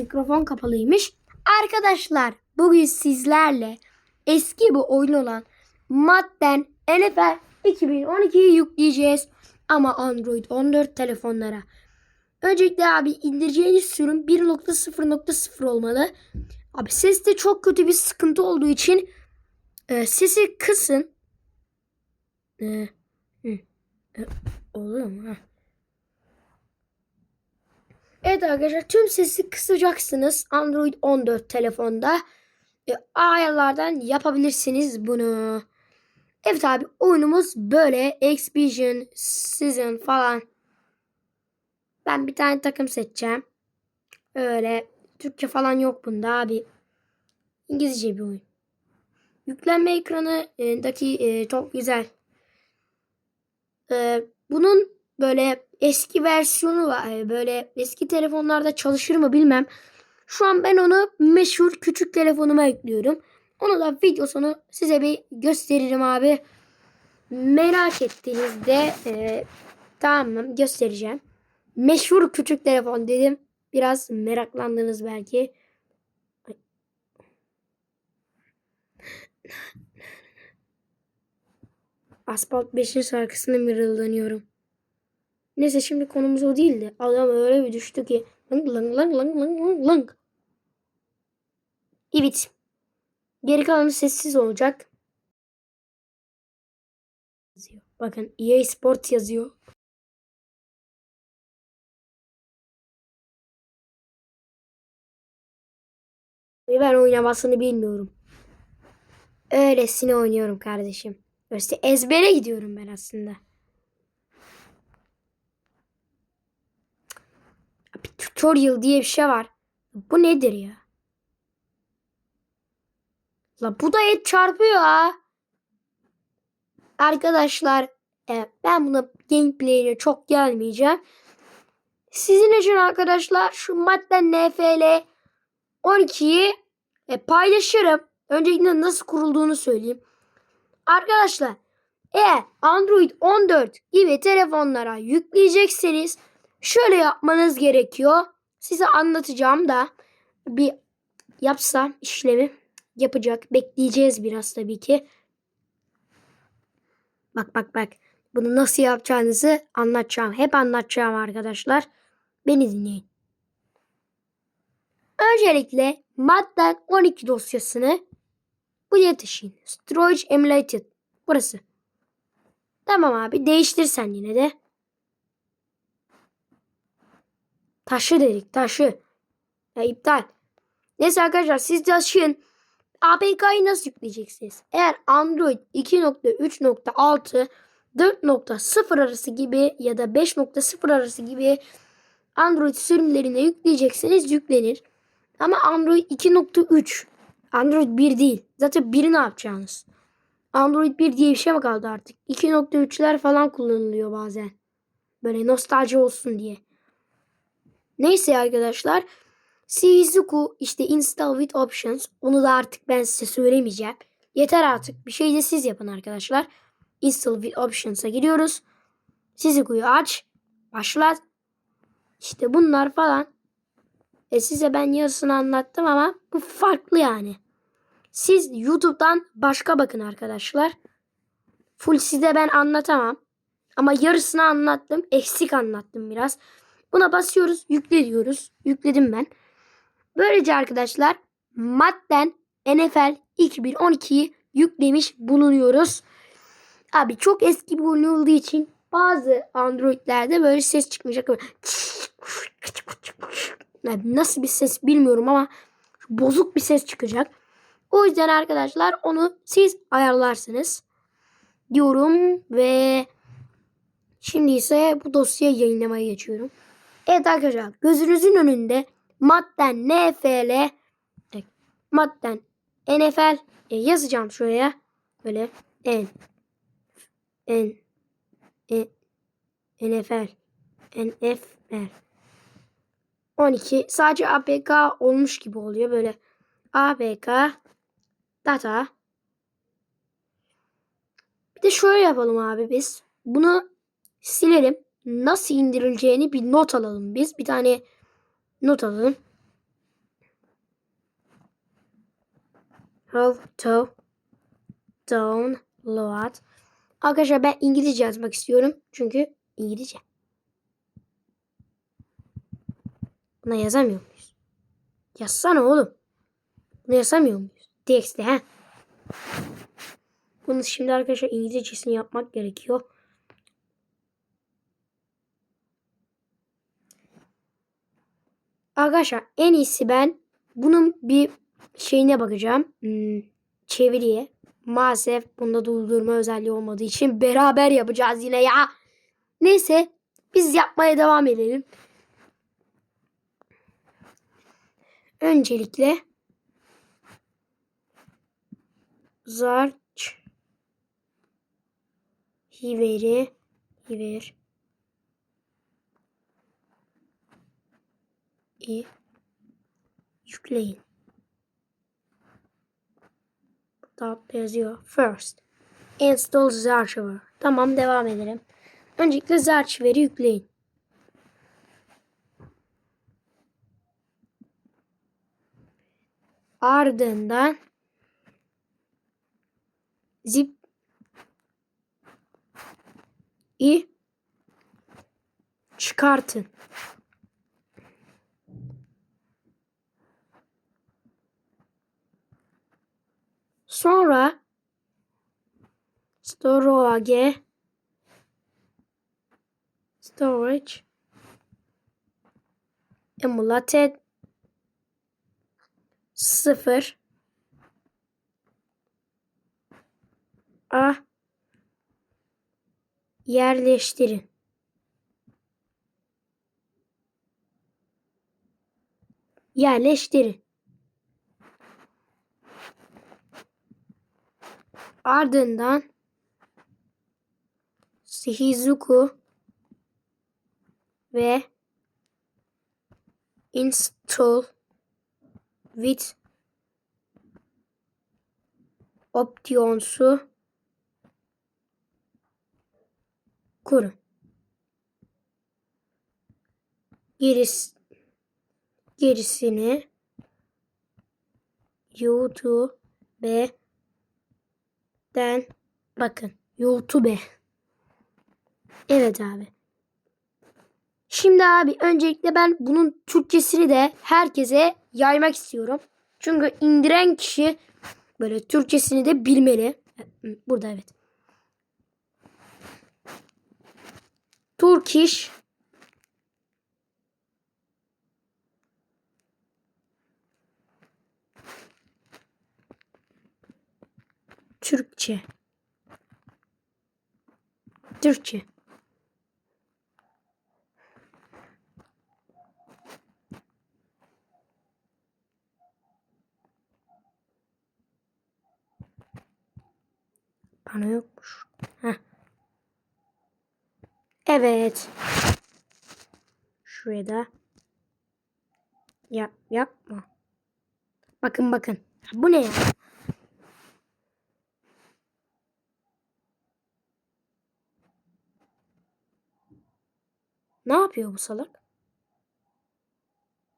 Mikrofon kapalıymış. Arkadaşlar bugün sizlerle eski bir oyun olan Madden NFL 2012'yi yükleyeceğiz. Ama Android 14 telefonlara. Öncelikle abi indireceğiniz sürüm 1.0.0 olmalı. Abi seste çok kötü bir sıkıntı olduğu için e, sesi kısın. E, e, oluyor mu? Ha. Evet arkadaşlar tüm sesi kısacaksınız Android 14 telefonda. E, ayarlardan yapabilirsiniz bunu. Evet abi oyunumuz böyle. Exhibition, Season falan. Ben bir tane takım seçeceğim. Öyle Türkçe falan yok bunda abi. İngilizce bir oyun. Yüklenme ekranıdaki e, çok güzel. E, bunun böyle eski versiyonu var. E, Böyle eski telefonlarda çalışır mı bilmem. Şu an ben onu meşhur küçük telefonuma ekliyorum. Onu da video sonu size bir gösteririm abi. Merak ettiğinizde e, tamam göstereceğim. Meşhur küçük telefon dedim. Biraz meraklandınız belki. Asfalt 5'in şarkısını mırıldanıyorum. Neyse şimdi konumuz o değildi. Adam öyle bir düştü ki. Lang lang lang lang lang lang lang. Evet. Geri kalanı sessiz olacak. Yazıyor. Bakın EA Sport yazıyor. Ben oynamasını bilmiyorum. Öylesine oynuyorum kardeşim. İşte ezbere gidiyorum ben aslında. Bir tutorial diye bir şey var. Bu nedir ya? La bu da et çarpıyor ha. Arkadaşlar e, ben buna gameplay'ine çok gelmeyeceğim. Sizin için arkadaşlar şu madden NFL 12'yi e, paylaşırım. Öncelikle nasıl kurulduğunu söyleyeyim. Arkadaşlar eğer Android 14 gibi telefonlara yükleyecekseniz şöyle yapmanız gerekiyor. Size anlatacağım da bir yapsam işlemi yapacak. Bekleyeceğiz biraz tabii ki. Bak bak bak. Bunu nasıl yapacağınızı anlatacağım. Hep anlatacağım arkadaşlar. Beni dinleyin. Öncelikle Madden 12 dosyasını buraya taşıyın. Storage Emulated. Burası. Tamam abi değiştir sen yine de. Taşı dedik taşı. Ya iptal. Neyse arkadaşlar siz taşıyın. APK'yı nasıl yükleyeceksiniz? Eğer Android 2.3.6 4.0 arası gibi ya da 5.0 arası gibi Android sürümlerine yükleyecekseniz yüklenir. Ama Android 2.3 Android 1 değil. Zaten 1'i ne yapacaksınız? Android 1 diye bir şey mi kaldı artık? 2.3'ler falan kullanılıyor bazen. Böyle nostalji olsun diye. Neyse arkadaşlar. Shizuku işte install with options. Onu da artık ben size söylemeyeceğim. Yeter artık. Bir şey de siz yapın arkadaşlar. Install with options'a giriyoruz. Shizuku'yu aç. Başlat. İşte bunlar falan. E size ben yarısını anlattım ama bu farklı yani. Siz YouTube'dan başka bakın arkadaşlar. Full size ben anlatamam. Ama yarısını anlattım. Eksik anlattım biraz. Buna basıyoruz. Yükle diyoruz. Yükledim ben. Böylece arkadaşlar madden NFL 2012'yi yüklemiş bulunuyoruz. Abi çok eski bir oyun olduğu için bazı Android'lerde böyle ses çıkmayacak. Yani nasıl bir ses bilmiyorum ama bozuk bir ses çıkacak. O yüzden arkadaşlar onu siz ayarlarsınız diyorum ve şimdi ise bu dosyayı yayınlamaya geçiyorum. Evet arkadaşlar gözünüzün önünde madden NFL madden NFL e, yazacağım şuraya. Böyle N N E NFL NFL 12 sadece APK olmuş gibi oluyor. Böyle APK data. Bir de şöyle yapalım abi biz. Bunu silelim nasıl indirileceğini bir not alalım biz. Bir tane not alalım. How to download. Arkadaşlar ben İngilizce yazmak istiyorum. Çünkü İngilizce. Buna yazamıyor muyuz? Yazsana oğlum. Bunu yazamıyor muyuz? Dx'de he. Bunu şimdi arkadaşlar İngilizcesini yapmak gerekiyor. Arkadaşlar en iyisi ben bunun bir şeyine bakacağım. Hmm, çeviriye. Maalesef bunda durdurma özelliği olmadığı için beraber yapacağız yine ya. Neyse biz yapmaya devam edelim. Öncelikle Zarç Hiveri Hiver i yükleyin. Burada yazıyor. First. Install Zarchiver. Tamam devam edelim. Öncelikle Zarchiver'i yükleyin. Ardından zip i çıkartın. Sonra storage storage emulated 0 a yerleştirin. Yerleştirin. Ardından Shizuku ve install with opsiyonsu kurun. Geris, gerisini YouTube'den bakın. YouTube. Evet abi. Şimdi abi öncelikle ben bunun Türkçesini de herkese yaymak istiyorum. Çünkü indiren kişi böyle Türkçesini de bilmeli. Burada evet. Turkish Türkçe Türkçe Bana yokmuş. Heh. Evet. Şuraya da yap yapma. Bakın bakın. Bu ne ya? Yapıyor bu salak?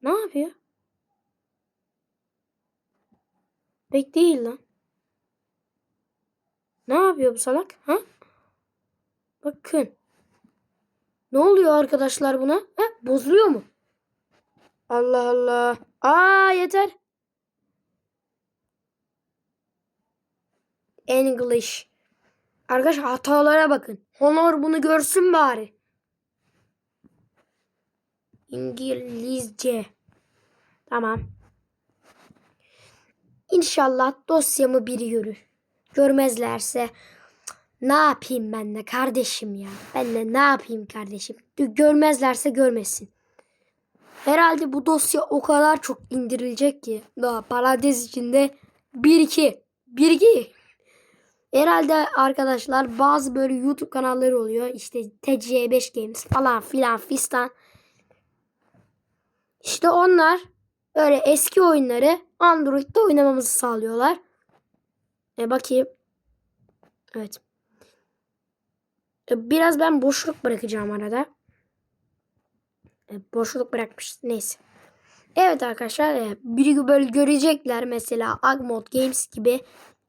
Ne yapıyor? Pek değil lan. Ne yapıyor bu salak? Ha? Bakın. Ne oluyor arkadaşlar buna? Ha? Bozuluyor mu? Allah Allah. Aa yeter. English. Arkadaşlar hatalara bakın. Honor bunu görsün bari. İngilizce. Tamam. İnşallah dosyamı biri görür. Görmezlerse ne yapayım ben de kardeşim ya. Ben de ne yapayım kardeşim. Görmezlerse görmesin. Herhalde bu dosya o kadar çok indirilecek ki. Daha parantez içinde 1-2. 1-2. Herhalde arkadaşlar bazı böyle YouTube kanalları oluyor. İşte TC5 Games falan filan fistan. İşte onlar öyle eski oyunları Android'de oynamamızı sağlıyorlar. E bakayım. Evet. E, biraz ben boşluk bırakacağım arada. E, boşluk bırakmış. Neyse. Evet arkadaşlar e, biri böyle görecekler mesela Agmod Games gibi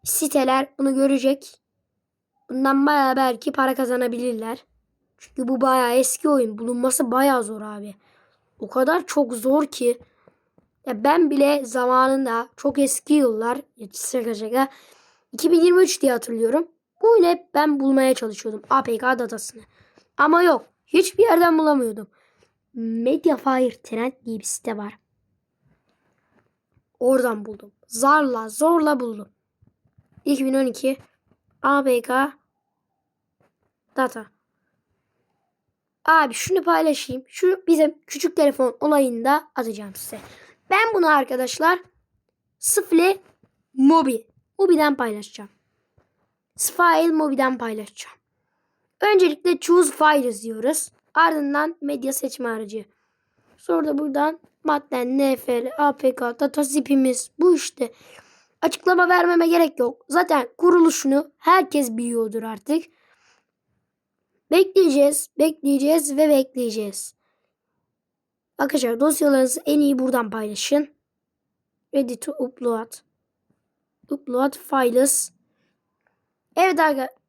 siteler bunu görecek. Bundan bayağı belki para kazanabilirler. Çünkü bu bayağı eski oyun. Bulunması bayağı zor abi. O kadar çok zor ki. Ya ben bile zamanında çok eski yıllar şaka şaka 2023 diye hatırlıyorum. Bu ile ben bulmaya çalışıyordum APK datasını. Ama yok. Hiçbir yerden bulamıyordum. Mediafire Trend diye bir site var. Oradan buldum. Zarla zorla buldum. 2012 APK data. Abi şunu paylaşayım. Şu bizim küçük telefon olayında atacağım size. Ben bunu arkadaşlar Sıfle Mobi. Mobi'den paylaşacağım. File Mobi'den paylaşacağım. Öncelikle Choose Files diyoruz. Ardından medya seçme aracı. Sonra da buradan madden, NFL, APK, data zipimiz bu işte. Açıklama vermeme gerek yok. Zaten kuruluşunu herkes biliyordur artık. Bekleyeceğiz, bekleyeceğiz ve bekleyeceğiz. Arkadaşlar dosyalarınızı en iyi buradan paylaşın. Ready to upload. Upload files. Evet arkadaşlar.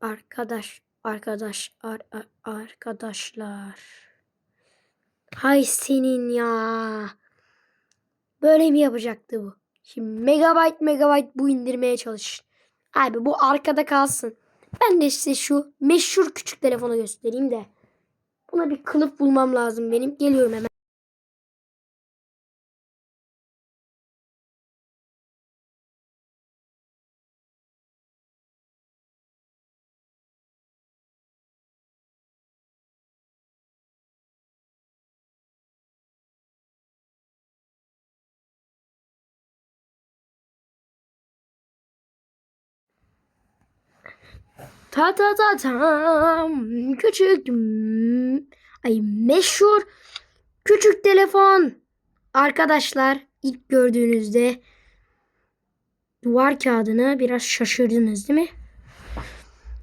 Arkadaş, arkadaş, ar, ar, arkadaşlar. Hay senin ya. Böyle mi yapacaktı bu? Şimdi megabyte megabyte bu indirmeye çalışın. Abi bu arkada kalsın. Ben de size şu meşhur küçük telefonu göstereyim de. Buna bir kılıf bulmam lazım benim. Geliyorum hemen. Ta ta ta tam. Küçük. Ay meşhur. Küçük telefon. Arkadaşlar ilk gördüğünüzde duvar kağıdına biraz şaşırdınız değil mi?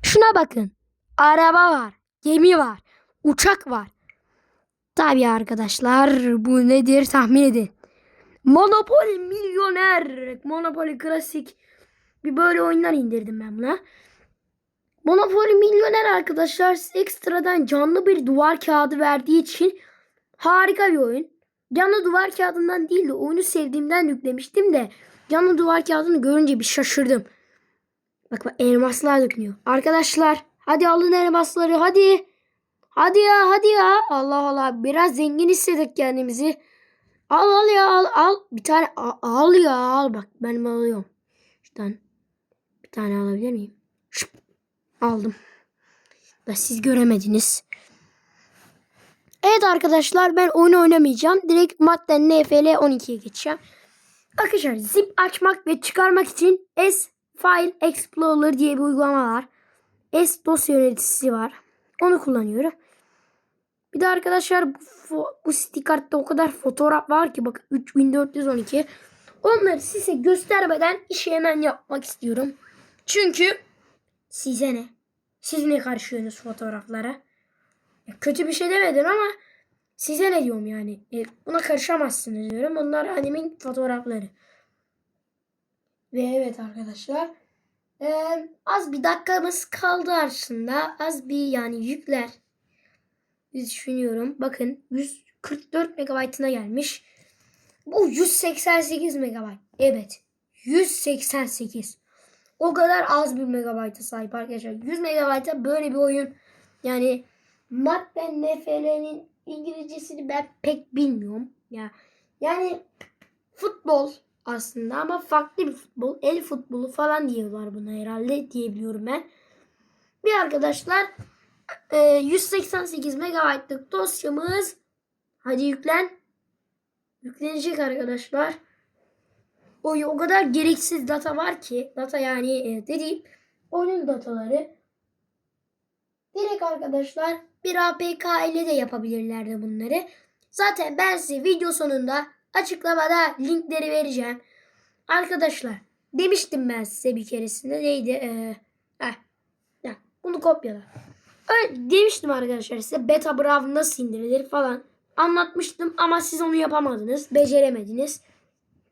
Şuna bakın. Araba var. Gemi var. Uçak var. Tabii arkadaşlar bu nedir tahmin edin. Monopoly milyoner. Monopoly klasik. Bir böyle oyunlar indirdim ben buna. Monopoly milyoner arkadaşlar ekstradan canlı bir duvar kağıdı verdiği için harika bir oyun. Canlı duvar kağıdından değil de oyunu sevdiğimden yüklemiştim de canlı duvar kağıdını görünce bir şaşırdım. Bak bak elmaslar dökülüyor. Arkadaşlar hadi alın elmasları hadi. Hadi ya hadi ya. Allah Allah biraz zengin hissettik kendimizi. Al al ya al al. Bir tane al, al ya al bak ben alıyorum. Şuradan bir tane alabilir miyim? Şıp. Aldım. Da siz göremediniz. Evet arkadaşlar ben oyun oynamayacağım. Direkt madden NFL 12'ye geçeceğim. Arkadaşlar zip açmak ve çıkarmak için S File Explorer diye bir uygulama var. S dosya yöneticisi var. Onu kullanıyorum. Bir de arkadaşlar bu, bu SD kartta o kadar fotoğraf var ki bak 3412. Onları size göstermeden işi hemen yapmak istiyorum. Çünkü Size ne? Siz ne karışıyorsunuz fotoğraflara? Ya kötü bir şey demedim ama size ne diyorum yani? E, buna karışamazsınız diyorum. Bunlar animin fotoğrafları. Ve evet arkadaşlar. e, az bir dakikamız kaldı aslında. Az bir yani yükler. Düşünüyorum. Bakın 144 megabaytına gelmiş. Bu 188 megabayt. Evet. 188. O kadar az bir megabayta sahip arkadaşlar. 100 megabayta böyle bir oyun. Yani madden NFL'nin İngilizcesini ben pek bilmiyorum. Ya yani futbol aslında ama farklı bir futbol. El futbolu falan diyorlar buna herhalde diyebiliyorum ben. Bir arkadaşlar e, 188 megabaytlık dosyamız hadi yüklen. Yüklenecek arkadaşlar. O, o kadar gereksiz data var ki data yani e, dediğim oyunun dataları direkt arkadaşlar bir APK ile de yapabilirlerdi bunları. Zaten ben size video sonunda açıklamada linkleri vereceğim. Arkadaşlar demiştim ben size bir keresinde neydi? Ee, heh, heh, bunu kopyala. Öyle demiştim arkadaşlar size beta browser nasıl indirilir falan anlatmıştım ama siz onu yapamadınız. Beceremediniz.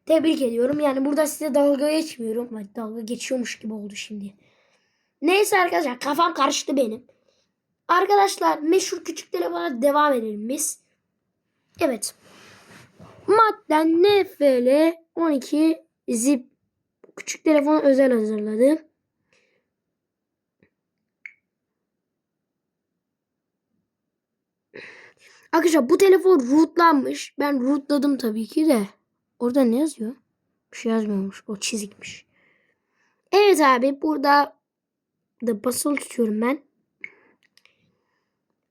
Tebrik ediyorum. Yani burada size dalga geçmiyorum. Ay, dalga geçiyormuş gibi oldu şimdi. Neyse arkadaşlar kafam karıştı benim. Arkadaşlar meşhur küçük telefona devam edelim biz. Evet. Madden NFL 12 zip küçük telefon özel hazırladı. Arkadaşlar bu telefon rootlanmış. Ben rootladım tabii ki de. Orada ne yazıyor? Bir şey yazmıyormuş. O çizikmiş. Evet abi burada da basılı tutuyorum ben.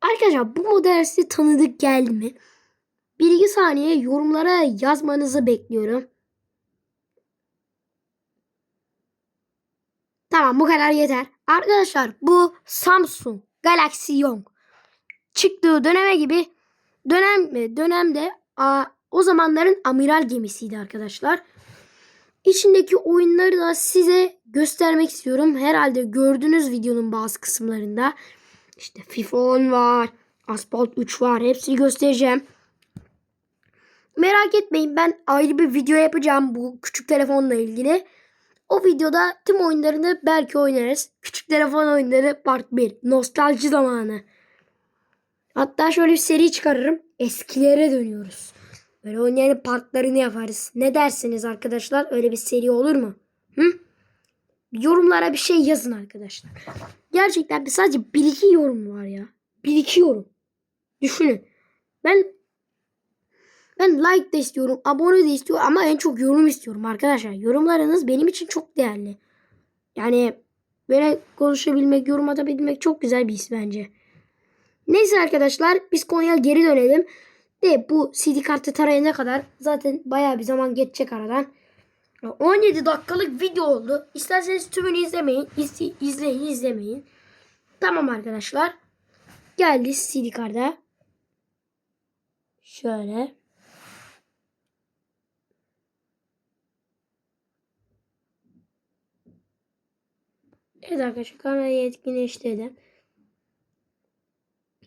Arkadaşlar bu model size tanıdık geldi mi? Bir iki saniye yorumlara yazmanızı bekliyorum. Tamam bu kadar yeter. Arkadaşlar bu Samsung Galaxy Young çıktığı döneme gibi dönem dönemde a, o zamanların amiral gemisiydi arkadaşlar. İçindeki oyunları da size göstermek istiyorum. Herhalde gördünüz videonun bazı kısımlarında. İşte FIFA 10 var, Asphalt 3 var. Hepsini göstereceğim. Merak etmeyin ben ayrı bir video yapacağım bu küçük telefonla ilgili. O videoda tüm oyunlarını belki oynarız. Küçük telefon oyunları part 1. Nostalji zamanı. Hatta şöyle bir seri çıkarırım. Eskilere dönüyoruz. Böyle oynayan partlarını yaparız. Ne dersiniz arkadaşlar? Öyle bir seri olur mu? Hı? Yorumlara bir şey yazın arkadaşlar. Gerçekten bir sadece bir iki yorum var ya. Bir iki yorum. Düşünün. Ben ben like de istiyorum, abone de istiyorum ama en çok yorum istiyorum arkadaşlar. Yorumlarınız benim için çok değerli. Yani böyle konuşabilmek, yorum atabilmek çok güzel bir his bence. Neyse arkadaşlar biz konuya geri dönelim. De bu CD kartı tarayana kadar zaten bayağı bir zaman geçecek aradan. 17 dakikalık video oldu. İsterseniz tümünü izlemeyin. İzle, izleyin izlemeyin. Tamam arkadaşlar. Geldi CD kartı. Şöyle. Evet arkadaşlar kamerayı etkinleştirdim.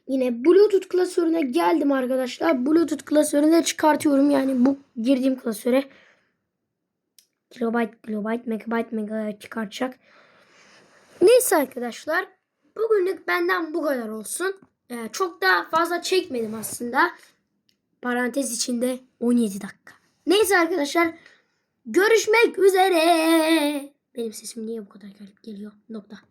Yine Bluetooth klasörüne geldim arkadaşlar. Bluetooth klasörüne çıkartıyorum. Yani bu girdiğim klasöre kilobayt, kilobayt, megabayt, megabayt çıkartacak. Neyse arkadaşlar. Bugünlük benden bu kadar olsun. Ee, çok da fazla çekmedim aslında. Parantez içinde 17 dakika. Neyse arkadaşlar. Görüşmek üzere. Benim sesim niye bu kadar garip geliyor? Nokta.